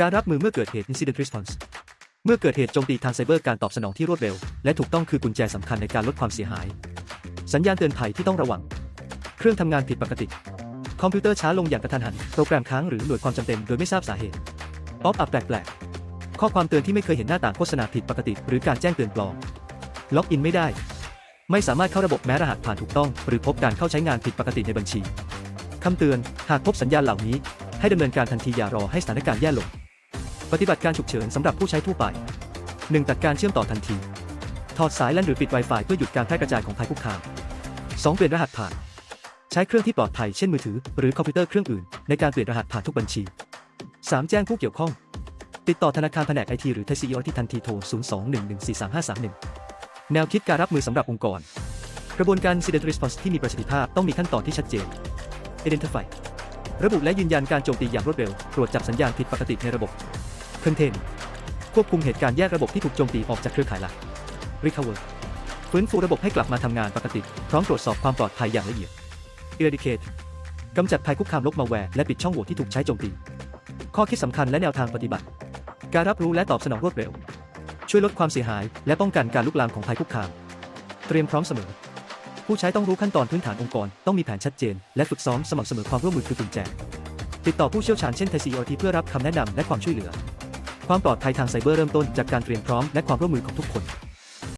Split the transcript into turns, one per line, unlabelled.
การรับมือเมื่อเกิดเหตุ Incident Response เมื่อเกิดเหตุโจมตีทางไซเบอร์การตอบสนองที่รวดเร็ว และถูกต้องคือกุญแจสำคัญในการลดความเสียหาย สัญญาณเตือนภัยที่ต้องระวัง เครื่องทำงานผิดปกติ คอมพิวเตอร์ช้าลงอย่างกระทันหัน โปรแกรมค้างหรือหน่วยความจำเป็นโดยไม่ทราบสาเหตุป๊อปอัพแปลกๆ ข้อความเตือนที่ไม่เคยเห็นหน้าต่างโฆษณาผิดปกติ หรือการแจ้งเตือนปลอม ล็อกอินไม่ได้ ไม่สามารถเข้าระบบแม้รหัสผ่านถูกต้อง หรือพบการเข้าใช้งานผิดปกติในบัญชีคำเตือน หากพบสัญญาณเหล่านี้ ให้ดำเนินการทันทีอย่ารอให้สถานการณ์แย่ลง ปฏิบัติการฉุกเฉินสำหรับผู้ใช้ทั่วไป 1. ตัดการเชื่อมต่อทันที ถอดสายและหรือปิด Wi-Fi เพื่อหยุดการแพร่กระจายของภัยคุกคาม 2. เปลี่ยนรหัสผ่าน ใช้เครื่องที่ปลอดภัยเช่นมือถือ หรือคอมพิวเตอร์เครื่องอื่น ในการเปลี่ยนรหัสผ่านทุกบัญชี 3. แจ้งผู้เกี่ยวข้อง ติดต่อธนาคารแผนกไอทีหรือทซีอที่ทันทีโทร 02-1143531 แนวคิดการรับมือสำหรับองค์กร กระบวนการ Incident Response ที่มีประสิทธิภาพต้องมีขั้นตอนที่ชัดเจน Identify ระบุและยืนยันการโจมตีอย่างรวดเร็ว ตรวจจับสัญญาณผิดปกติในระบบ Contain ควบคุมเหตุการณ์แยกระบบที่ถูกโจมตีออกจากเครือข่ายหลัก Recover ฟื้นฟูระบบให้กลับมาทำงานปกติ พร้อมตรวจสอบความปลอดภัยอย่างละเอียด Eradicate กำจัดภัยคุกคามลบมาแวร์และปิดช่องโหว่ที่ถูกใช้โจมตี ข้อคิดสำคัญและแนวทางปฏิบัติ การรับรู้และตอบสนองรวดเร็ว ช่วยลดความเสียหาย และป้องกันการลุกลามของภัยคุกคาม เตรียมพร้อมเสมอ ผู้ใช้ต้องรู้ขั้นตอนพื้นฐานองค์กร ต้องมีแผนชัดเจน และฝึกซ้อมสม่ำเสมอความร่วมมือคือกุญแจ ติดต่อผู้เชี่ยวชาญเช่นไทซีอทีเพื่อรับคำแนะนำและความช่วยเหลือ ความปลอดภัยทางไซเบอร์เริ่มต้นจากการเตรียมพร้อมและความร่วมมือของทุกคน